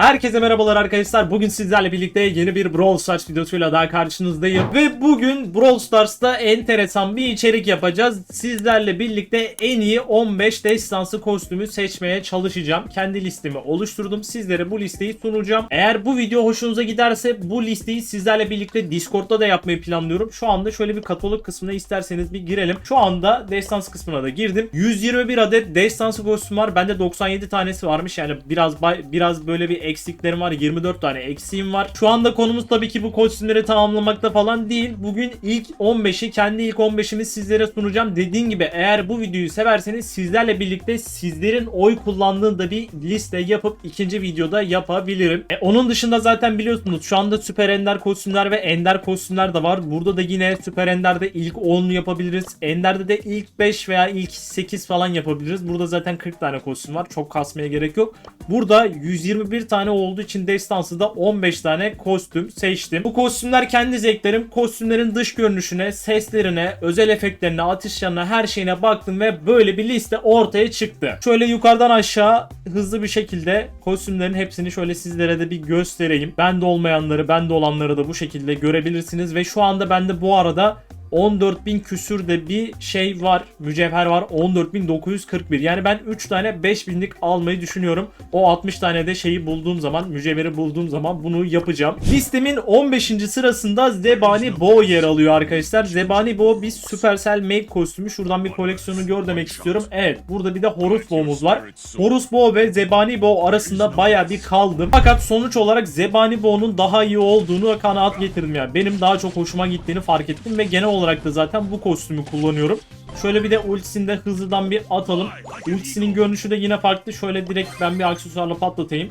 Herkese merhabalar arkadaşlar. Bugün sizlerle birlikte yeni bir Brawl Stars videosuyla daha karşınızdayım. Ve bugün Brawl Stars'ta enteresan bir içerik yapacağız. Sizlerle birlikte en iyi 15 destansı kostümü seçmeye çalışacağım. Kendi listemi oluşturdum. Sizlere bu listeyi sunacağım. Eğer bu video hoşunuza giderse bu listeyi sizlerle birlikte Discord'da da yapmayı planlıyorum. Şu anda şöyle bir katalog kısmına isterseniz bir girelim. Şu anda destans kısmına da girdim. 121 adet destansı kostüm var. Bende 97 tanesi varmış. Yani biraz biraz böyle bir eksiklerim var. 24 tane eksiğim var. Şu anda konumuz tabii ki bu kostümleri tamamlamakta falan değil. Bugün ilk 15'i kendi ilk 15'imi sizlere sunacağım. Dediğim gibi eğer bu videoyu severseniz sizlerle birlikte sizlerin oy kullandığında da bir liste yapıp ikinci videoda yapabilirim. E, onun dışında zaten biliyorsunuz şu anda süper ender kostümler ve ender kostümler de var. Burada da yine süper enderde ilk 10 yapabiliriz. Enderde de ilk 5 veya ilk 8 falan yapabiliriz. Burada zaten 40 tane kostüm var. Çok kasmaya gerek yok. Burada 121 tane olduğu için destansı da 15 tane kostüm seçtim. Bu kostümler kendi zevklerim. Kostümlerin dış görünüşüne, seslerine, özel efektlerine, atışlarına, her şeyine baktım ve böyle bir liste ortaya çıktı. Şöyle yukarıdan aşağı hızlı bir şekilde kostümlerin hepsini şöyle sizlere de bir göstereyim. Bende olmayanları, bende olanları da bu şekilde görebilirsiniz ve şu anda bende bu arada 14.000 küsür de bir şey var. Mücevher var. 14.941. Yani ben 3 tane 5.000'lik almayı düşünüyorum. O 60 tane de şeyi bulduğum zaman, mücevheri bulduğum zaman bunu yapacağım. Listemin 15. sırasında Zebani Bo yer alıyor arkadaşlar. Zebani Bo bir Supercell Make kostümü. Şuradan bir koleksiyonu gör demek istiyorum. Evet, burada bir de Horus Bo'muz var. Horus Bo ve Zebani Bo arasında baya bir kaldım. Fakat sonuç olarak Zebani Bo'nun daha iyi olduğunu kanaat getirdim yani. Benim daha çok hoşuma gittiğini fark ettim ve genel olarak da zaten bu kostümü kullanıyorum. Şöyle bir de ultisini de hızlıdan bir atalım. Ultisinin görünüşü de yine farklı. Şöyle direkt ben bir aksesuarla patlatayım.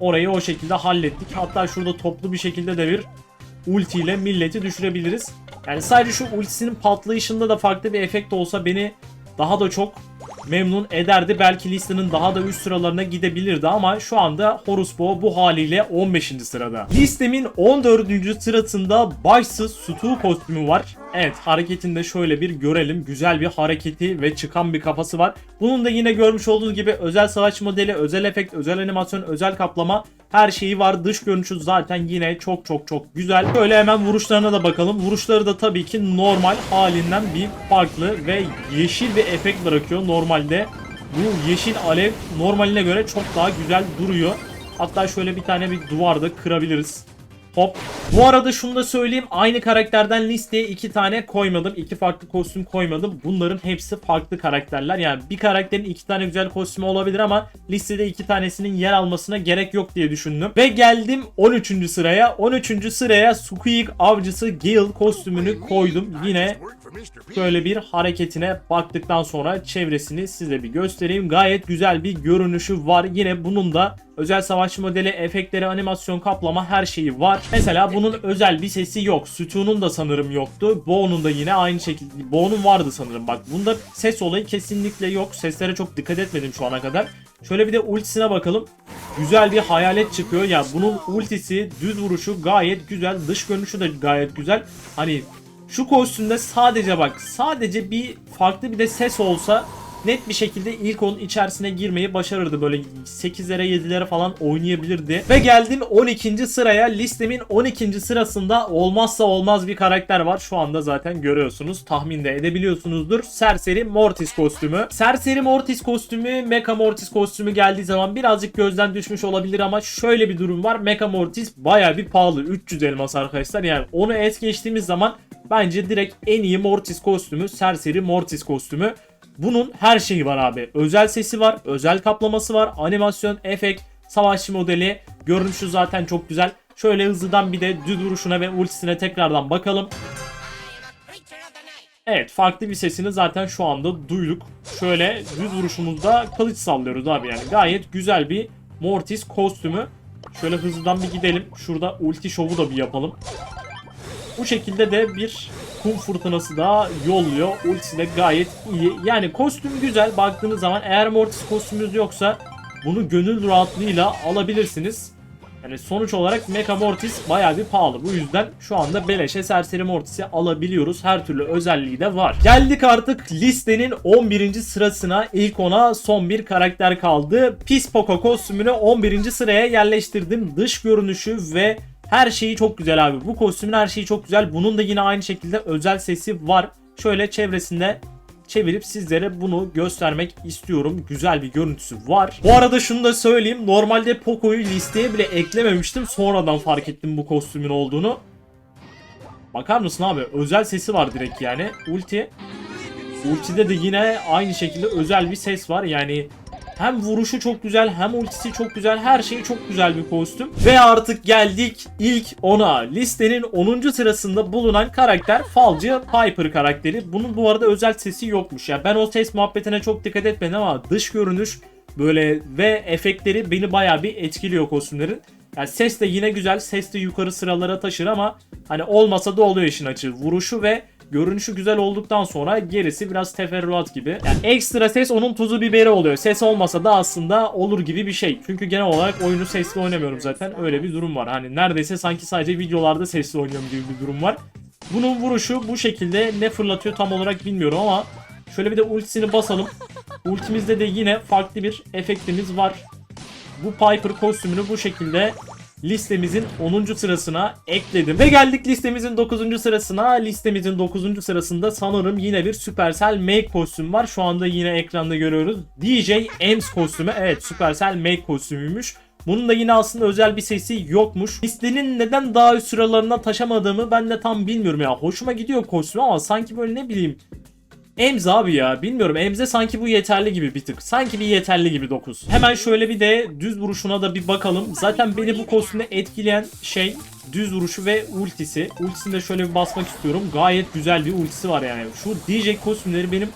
Orayı o şekilde hallettik. Hatta şurada toplu bir şekilde de bir ulti ile milleti düşürebiliriz. Yani sadece şu ultisinin patlayışında da farklı bir efekt olsa beni daha da çok memnun ederdi. Belki listenin daha da üst sıralarına gidebilirdi ama şu anda Horus Bo bu haliyle 15. sırada. Listemin 14. sırasında başsız Stu kostümü var. Evet hareketinde şöyle bir görelim. Güzel bir hareketi ve çıkan bir kafası var. Bunun da yine görmüş olduğunuz gibi özel savaş modeli, özel efekt, özel animasyon, özel kaplama her şeyi var. Dış görünüşü zaten yine çok çok çok güzel. Böyle hemen vuruşlarına da bakalım. Vuruşları da tabii ki normal halinden bir farklı ve yeşil bir efekt bırakıyor normalde. Bu yeşil alev normaline göre çok daha güzel duruyor. Hatta şöyle bir tane bir duvarda kırabiliriz. Hop. Bu arada şunu da söyleyeyim. Aynı karakterden listeye iki tane koymadım. iki farklı kostüm koymadım. Bunların hepsi farklı karakterler. Yani bir karakterin iki tane güzel kostümü olabilir ama listede iki tanesinin yer almasına gerek yok diye düşündüm. Ve geldim 13. sıraya. 13. sıraya Squeak avcısı Gale kostümünü koydum. Yine Şöyle bir hareketine baktıktan sonra çevresini size bir göstereyim. Gayet güzel bir görünüşü var. Yine bunun da özel savaş modeli, efektleri, animasyon, kaplama her şeyi var. Mesela bunun özel bir sesi yok. Sütunun da sanırım yoktu. Bo'nun da yine aynı şekilde. Bo'nun vardı sanırım bak. Bunda ses olayı kesinlikle yok. Seslere çok dikkat etmedim şu ana kadar. Şöyle bir de ultisine bakalım. Güzel bir hayalet çıkıyor. Ya bunun ultisi, düz vuruşu gayet güzel. Dış görünüşü de gayet güzel. Hani şu kostümde sadece bak sadece bir farklı bir de ses olsa net bir şekilde ilk onun içerisine girmeyi başarırdı. Böyle 8'lere 7'lere falan oynayabilirdi. Ve geldim 12. sıraya. Listemin 12. sırasında olmazsa olmaz bir karakter var. Şu anda zaten görüyorsunuz. Tahmin de edebiliyorsunuzdur. Serseri Mortis kostümü. Serseri Mortis kostümü, Mecha Mortis kostümü geldiği zaman birazcık gözden düşmüş olabilir ama şöyle bir durum var. Mecha Mortis baya bir pahalı. 300 elmas arkadaşlar. Yani onu es geçtiğimiz zaman bence direkt en iyi Mortis kostümü Serseri Mortis kostümü. Bunun her şeyi var abi. Özel sesi var, özel kaplaması var, animasyon, efekt, savaşçı modeli. Görünüşü zaten çok güzel. Şöyle hızlıdan bir de düz vuruşuna ve ultisine tekrardan bakalım. Evet farklı bir sesini zaten şu anda duyduk. Şöyle düz vuruşumuzda kılıç sallıyoruz abi yani. Gayet güzel bir Mortis kostümü. Şöyle hızlıdan bir gidelim. Şurada ulti şovu da bir yapalım. Bu şekilde de bir kum fırtınası da yolluyor. Ultisi de gayet iyi. Yani kostüm güzel. Baktığınız zaman eğer Mortis kostümünüz yoksa bunu gönül rahatlığıyla alabilirsiniz. Yani sonuç olarak Mecha Mortis bayağı bir pahalı. Bu yüzden şu anda beleşe Serseri Mortis'i alabiliyoruz. Her türlü özelliği de var. Geldik artık listenin 11. sırasına. İlk ona son bir karakter kaldı. Pis Poco kostümünü 11. sıraya yerleştirdim. Dış görünüşü ve her şeyi çok güzel abi. Bu kostümün her şeyi çok güzel. Bunun da yine aynı şekilde özel sesi var. Şöyle çevresinde çevirip sizlere bunu göstermek istiyorum. Güzel bir görüntüsü var. Bu arada şunu da söyleyeyim. Normalde Poco'yu listeye bile eklememiştim. Sonradan fark ettim bu kostümün olduğunu. Bakar mısın abi? Özel sesi var direkt yani. Ulti. Ulti'de de yine aynı şekilde özel bir ses var. Yani hem vuruşu çok güzel hem ultisi çok güzel. Her şey çok güzel bir kostüm. Ve artık geldik ilk 10'a. Listenin 10. sırasında bulunan karakter Falcı Piper karakteri. Bunun bu arada özel sesi yokmuş. Ya ben o ses muhabbetine çok dikkat etmedim ama dış görünüş böyle ve efektleri beni bayağı bir etkiliyor kostümlerin. Yani ses de yine güzel. Ses de yukarı sıralara taşır ama hani olmasa da oluyor işin açığı. Vuruşu ve görünüşü güzel olduktan sonra gerisi biraz teferruat gibi. Yani ekstra ses onun tuzu biberi oluyor. Ses olmasa da aslında olur gibi bir şey. Çünkü genel olarak oyunu sesli oynamıyorum zaten. Öyle bir durum var. Hani neredeyse sanki sadece videolarda sesli oynuyorum gibi bir durum var. Bunun vuruşu bu şekilde ne fırlatıyor tam olarak bilmiyorum ama şöyle bir de ultisini basalım. Ultimizde de yine farklı bir efektimiz var. Bu Piper kostümünü bu şekilde listemizin 10. sırasına ekledim. Ve geldik listemizin 9. sırasına. Listemizin 9. sırasında sanırım yine bir Supercell Make kostüm var. Şu anda yine ekranda görüyoruz. DJ Ems kostümü. Evet Supercell Make kostümüymüş. Bunun da yine aslında özel bir sesi yokmuş. Listenin neden daha üst sıralarına taşımadığımı ben de tam bilmiyorum ya. Hoşuma gidiyor kostüm ama sanki böyle ne bileyim Emz abi ya bilmiyorum Emze sanki bu yeterli gibi bir tık. Sanki bir yeterli gibi 9. Hemen şöyle bir de düz vuruşuna da bir bakalım. Zaten beni bu kostümde etkileyen şey düz vuruşu ve ultisi. Ultisini de şöyle bir basmak istiyorum. Gayet güzel bir ultisi var yani. Şu DJ kostümleri benim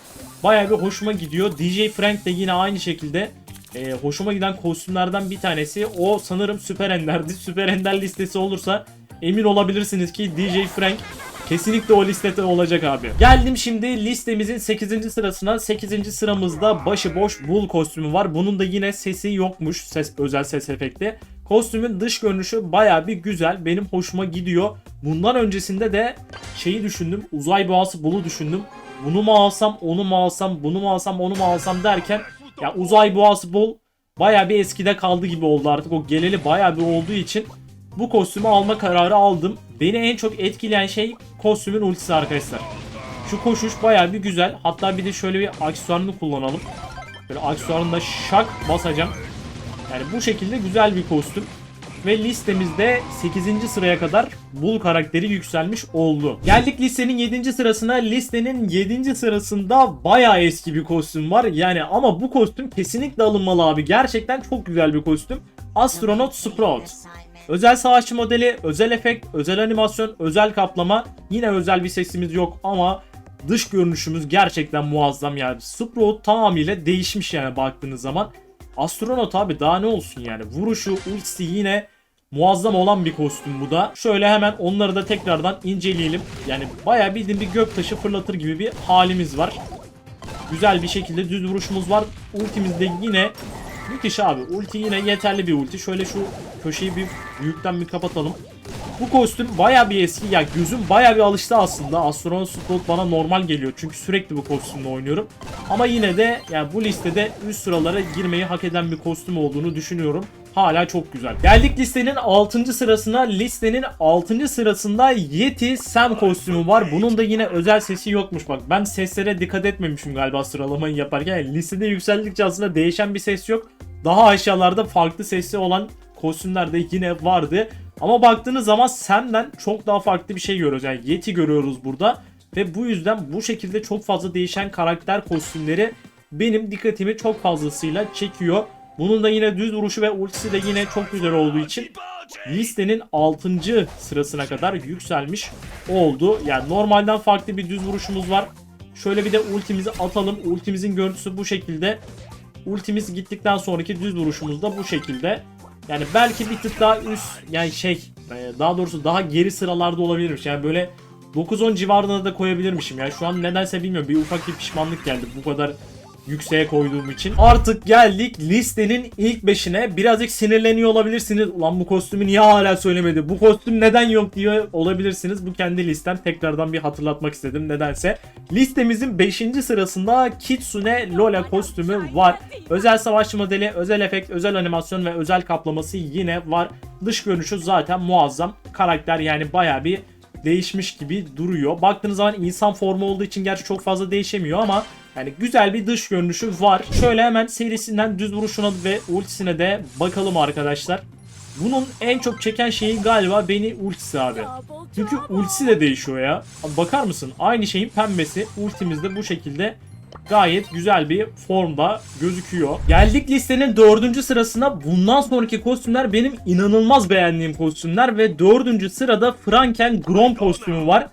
bayağı bir hoşuma gidiyor. DJ Frank de yine aynı şekilde e, hoşuma giden kostümlerden bir tanesi. O sanırım Süper Ender'di. Süper Ender listesi olursa emin olabilirsiniz ki DJ Frank Kesinlikle o listede olacak abi. Geldim şimdi listemizin 8. sırasına. 8. sıramızda başıboş Bull kostümü var. Bunun da yine sesi yokmuş. Ses, özel ses efekti. Kostümün dış görünüşü baya bir güzel. Benim hoşuma gidiyor. Bundan öncesinde de şeyi düşündüm. Uzay boğası Bull'u düşündüm. Bunu mu alsam, onu mu alsam, bunu mu alsam, onu mu alsam derken ya uzay boğası Bull baya bir eskide kaldı gibi oldu artık. O geleli baya bir olduğu için bu kostümü alma kararı aldım. Beni en çok etkileyen şey kostümün ultisi arkadaşlar. Şu koşuş baya bir güzel. Hatta bir de şöyle bir aksesuarını kullanalım. Böyle aksesuarını da şak basacağım. Yani bu şekilde güzel bir kostüm. Ve listemizde 8. sıraya kadar Bull karakteri yükselmiş oldu. Geldik listenin 7. sırasına. Listenin 7. sırasında baya eski bir kostüm var. Yani ama bu kostüm kesinlikle alınmalı abi. Gerçekten çok güzel bir kostüm. Astronaut Sprout. Özel savaşçı modeli, özel efekt, özel animasyon, özel kaplama. Yine özel bir sesimiz yok ama dış görünüşümüz gerçekten muazzam yani. Sprout tamamıyla değişmiş yani baktığınız zaman. Astronot abi daha ne olsun yani. Vuruşu, ultisi yine muazzam olan bir kostüm bu da. Şöyle hemen onları da tekrardan inceleyelim. Yani bayağı bildiğim bir göktaşı fırlatır gibi bir halimiz var. Güzel bir şekilde düz vuruşumuz var. Ultimizde yine Müthiş abi. Ulti yine yeterli bir ulti. Şöyle şu köşeyi bir büyükten bir kapatalım. Bu kostüm baya bir eski. Ya gözüm baya bir alıştı aslında. Astronaut Sprout bana normal geliyor. Çünkü sürekli bu kostümle oynuyorum. Ama yine de yani bu listede üst sıralara girmeyi hak eden bir kostüm olduğunu düşünüyorum. Hala çok güzel. Geldik listenin 6. sırasına. Listenin 6. sırasında Yeti Sam kostümü var. Bunun da yine özel sesi yokmuş bak. Ben seslere dikkat etmemişim galiba sıralamayı yaparken. Listede yükseldikçe aslında değişen bir ses yok. Daha aşağılarda farklı sesli olan kostümler de yine vardı. Ama baktığınız zaman Sam'den çok daha farklı bir şey görüyoruz. Yani Yeti görüyoruz burada. Ve bu yüzden bu şekilde çok fazla değişen karakter kostümleri benim dikkatimi çok fazlasıyla çekiyor. Bunun da yine düz vuruşu ve ultisi de yine çok güzel olduğu için listenin 6. sırasına kadar yükselmiş oldu. Yani normalden farklı bir düz vuruşumuz var. Şöyle bir de ultimizi atalım. Ultimizin görüntüsü bu şekilde. Ultimiz gittikten sonraki düz vuruşumuz da bu şekilde. Yani belki bir tık daha üst yani şey daha doğrusu daha geri sıralarda olabilirmiş. Yani böyle 9-10 civarına da koyabilirmişim. Yani şu an nedense bilmiyorum bir ufak bir pişmanlık geldi. Bu kadar yükseğe koyduğum için. Artık geldik listenin ilk beşine. Birazcık sinirleniyor olabilirsiniz. Ulan bu kostümü niye hala söylemedi? Bu kostüm neden yok diyor olabilirsiniz. Bu kendi listem. Tekrardan bir hatırlatmak istedim nedense. Listemizin 5. sırasında Kitsune Lola kostümü var. Özel savaşçı modeli, özel efekt, özel animasyon ve özel kaplaması yine var. Dış görünüşü zaten muazzam. Karakter yani baya bir değişmiş gibi duruyor. Baktığınız zaman insan formu olduğu için gerçi çok fazla değişemiyor ama yani güzel bir dış görünüşü var. Şöyle hemen serisinden düz vuruşuna ve ultisine de bakalım arkadaşlar. Bunun en çok çeken şeyi galiba beni ultisi abi. Çünkü ultisi de değişiyor ya. Bakar mısın? Aynı şeyin pembesi. Ultimiz de bu şekilde gayet güzel bir formda gözüküyor. Geldik listenin dördüncü sırasına. Bundan sonraki kostümler benim inanılmaz beğendiğim kostümler ve dördüncü sırada Franken Grom kostümü var.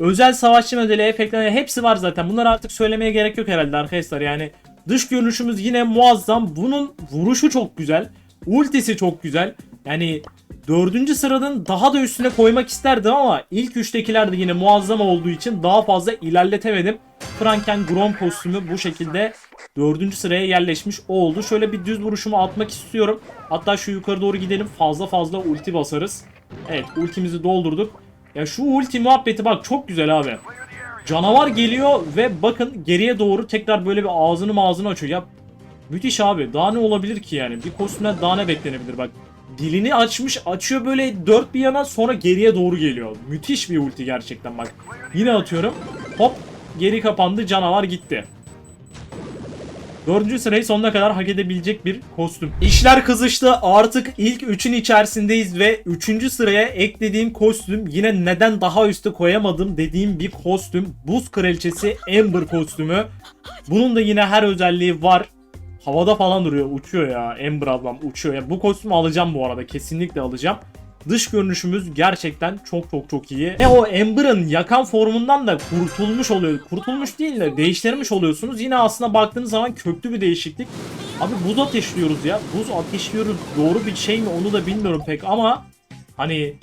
Özel savaşçı modeli efektleri hepsi var zaten. Bunları artık söylemeye gerek yok herhalde arkadaşlar. Yani dış görünüşümüz yine muazzam. Bunun vuruşu çok güzel. Ultisi çok güzel. Yani dördüncü sıranın daha da üstüne koymak isterdim ama ilk üçtekiler de yine muazzam olduğu için daha fazla ilerletemedim. Franken Grom kostümü bu şekilde dördüncü sıraya yerleşmiş oldu. Şöyle bir düz vuruşumu atmak istiyorum. Hatta şu yukarı doğru gidelim. Fazla fazla ulti basarız. Evet ultimizi doldurduk. Ya şu ulti muhabbeti bak çok güzel abi. Canavar geliyor ve bakın geriye doğru tekrar böyle bir ağzını ağzını açıyor. Ya müthiş abi. Daha ne olabilir ki yani? Bir kostümden daha ne beklenebilir bak. Dilini açmış açıyor böyle dört bir yana sonra geriye doğru geliyor. Müthiş bir ulti gerçekten bak. Yine atıyorum. Hop geri kapandı canavar gitti. Dördüncü sırayı sonuna kadar hak edebilecek bir kostüm. İşler kızıştı. Artık ilk üçün içerisindeyiz ve üçüncü sıraya eklediğim kostüm yine neden daha üstte koyamadım dediğim bir kostüm. Buz Kraliçesi Amber kostümü. Bunun da yine her özelliği var. Havada falan duruyor. Uçuyor ya. Amber ablam uçuyor. Ya bu kostümü alacağım bu arada. Kesinlikle alacağım. Dış görünüşümüz gerçekten çok çok çok iyi. Ve o Amber'ın yakan formundan da kurtulmuş oluyor. Kurtulmuş değil de değiştirmiş oluyorsunuz. Yine aslında baktığınız zaman köklü bir değişiklik. Abi buz ateşliyoruz ya. Buz ateşliyoruz. Doğru bir şey mi onu da bilmiyorum pek ama hani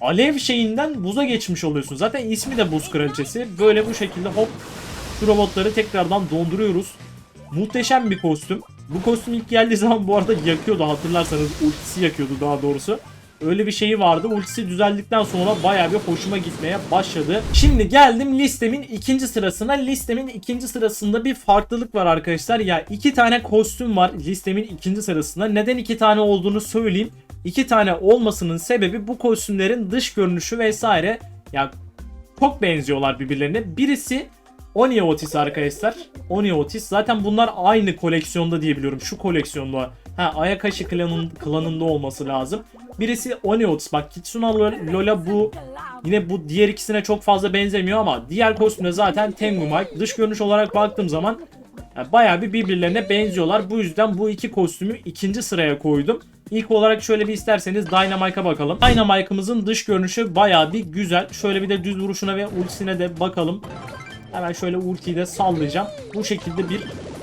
alev şeyinden buza geçmiş oluyorsun. Zaten ismi de buz kraliçesi. Böyle bu şekilde hop şu robotları tekrardan donduruyoruz. Muhteşem bir kostüm. Bu kostüm ilk geldiği zaman bu arada yakıyordu hatırlarsanız ultisi yakıyordu daha doğrusu. Öyle bir şeyi vardı. Ultisi düzeldikten sonra baya bir hoşuma gitmeye başladı. Şimdi geldim listemin ikinci sırasına. Listemin ikinci sırasında bir farklılık var arkadaşlar. Ya iki tane kostüm var listemin ikinci sırasında. Neden iki tane olduğunu söyleyeyim. İki tane olmasının sebebi bu kostümlerin dış görünüşü vesaire. Ya çok benziyorlar birbirlerine. Birisi Oni Otis arkadaşlar. Oni Otis. Zaten bunlar aynı koleksiyonda diyebiliyorum. Şu koleksiyonda. Ha Ayakashi klanın, klanında olması lazım. Birisi Oni Otis. Bak Kitsuna Lola bu. Yine bu diğer ikisine çok fazla benzemiyor ama diğer kostümde zaten Tengu Mike. Dış görünüş olarak baktığım zaman yani bayağı bir birbirlerine benziyorlar. Bu yüzden bu iki kostümü ikinci sıraya koydum. İlk olarak şöyle bir isterseniz Dynamike'a bakalım. Dynamike'ımızın dış görünüşü bayağı bir güzel. Şöyle bir de düz vuruşuna ve ultisine de bakalım. Hemen şöyle ultiyi de sallayacağım. Bu şekilde bir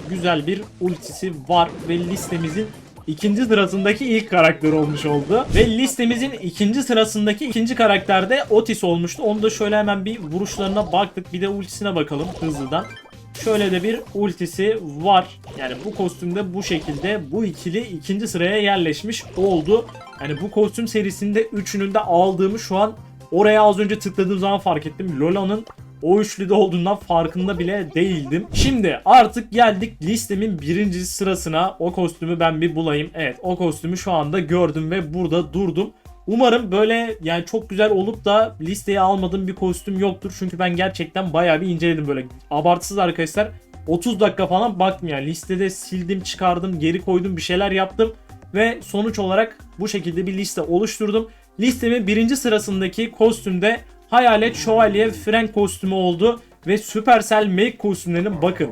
güzel bir ultisi var ve listemizin ikinci sırasındaki ilk karakter olmuş oldu. Ve listemizin ikinci sırasındaki ikinci karakter de Otis olmuştu. Onu da şöyle hemen bir vuruşlarına baktık. Bir de ultisine bakalım hızlıdan. Şöyle de bir ultisi var. Yani bu kostümde bu şekilde bu ikili ikinci sıraya yerleşmiş oldu. Yani bu kostüm serisinde üçünün de aldığımı şu an oraya az önce tıkladığım zaman fark ettim. Lola'nın o üçlüde olduğundan farkında bile değildim. Şimdi artık geldik listemin birinci sırasına. O kostümü ben bir bulayım. Evet o kostümü şu anda gördüm ve burada durdum. Umarım böyle yani çok güzel olup da listeye almadığım bir kostüm yoktur. Çünkü ben gerçekten bayağı bir inceledim böyle. Abartısız arkadaşlar. 30 dakika falan baktım yani listede sildim çıkardım geri koydum bir şeyler yaptım. Ve sonuç olarak bu şekilde bir liste oluşturdum. Listemin birinci sırasındaki kostümde Hayalet Şövalye Frank kostümü oldu. Ve Supercell Make kostümlerinin bakın.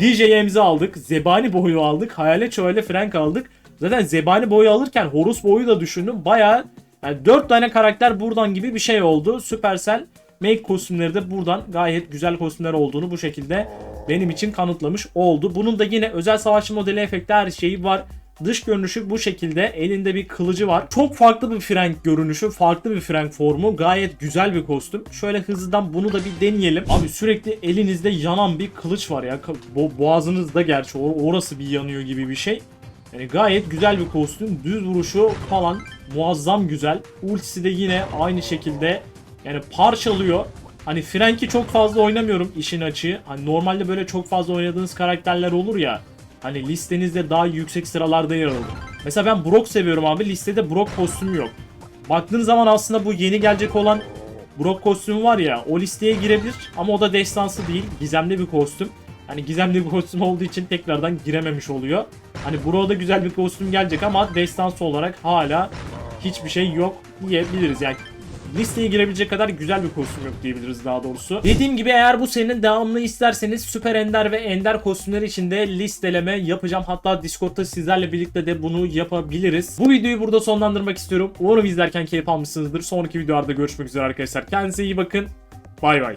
DJ'imizi aldık. Zebani boyu aldık. Hayalet Şövalye Frank aldık. Zaten Zebani boyu alırken Horus boyu da düşündüm. Baya yani 4 tane karakter buradan gibi bir şey oldu. Supercell Make kostümleri de buradan gayet güzel kostümler olduğunu bu şekilde benim için kanıtlamış oldu. Bunun da yine özel savaşçı modeli efekti her şeyi var. Dış görünüşü bu şekilde. Elinde bir kılıcı var. Çok farklı bir Frank görünüşü. Farklı bir Frank formu. Gayet güzel bir kostüm. Şöyle hızlıdan bunu da bir deneyelim. Abi sürekli elinizde yanan bir kılıç var ya. Bo- boğazınızda gerçi or- orası bir yanıyor gibi bir şey. Yani gayet güzel bir kostüm. Düz vuruşu falan muazzam güzel. Ultisi de yine aynı şekilde yani parçalıyor. Hani Frank'i çok fazla oynamıyorum işin açığı. Hani normalde böyle çok fazla oynadığınız karakterler olur ya. Hani listenizde daha yüksek sıralarda yer alır. Mesela ben Brock seviyorum abi. Listede Brock kostümü yok. Baktığınız zaman aslında bu yeni gelecek olan Brock kostümü var ya o listeye girebilir ama o da destansı değil. Gizemli bir kostüm. Hani gizemli bir kostüm olduğu için tekrardan girememiş oluyor. Hani Brock'a güzel bir kostüm gelecek ama destansı olarak hala hiçbir şey yok diyebiliriz. Yani listeye girebilecek kadar güzel bir kostüm yok diyebiliriz daha doğrusu. Dediğim gibi eğer bu serinin devamını isterseniz süper ender ve ender kostümler için de listeleme yapacağım. Hatta Discord'da sizlerle birlikte de bunu yapabiliriz. Bu videoyu burada sonlandırmak istiyorum. Umarım izlerken keyif almışsınızdır. Sonraki videolarda görüşmek üzere arkadaşlar. Kendinize iyi bakın. Bay bay.